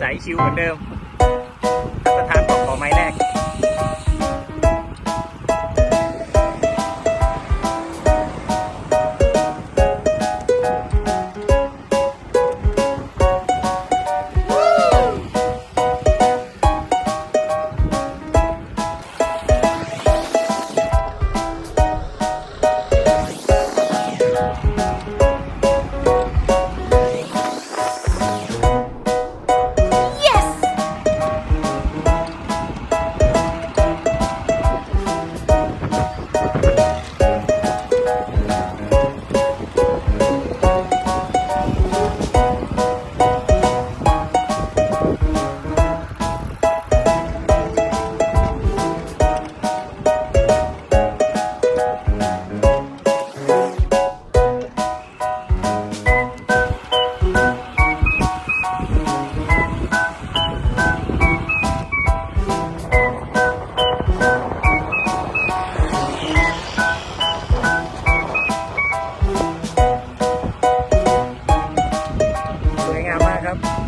สายชิวเหมือนเดิมท่าประธานบอกขอไม้แรก ครับ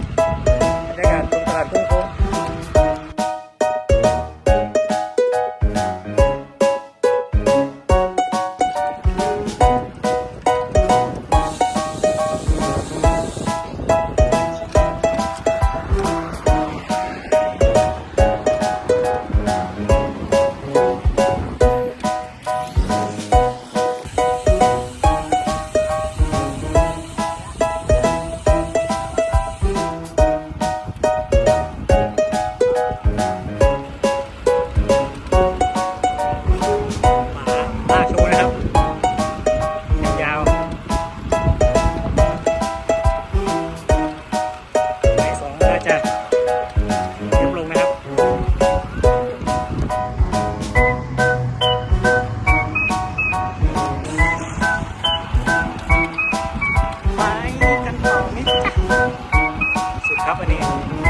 ครับวันนี้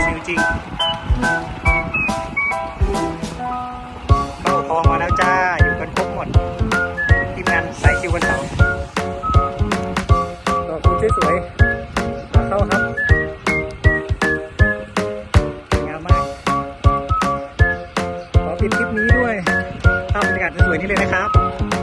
ชิวจริงเข้าทองมาแล้วจ้า อยู่กันครบหมด ทีมงานสายคิววันเสาร์ดอกคูสวยๆมาเข้าครับสวยงามมาก ขอปิดคลิปนี้ด้วยภาพบรรยากาศสวยๆนี้เลยนะครับ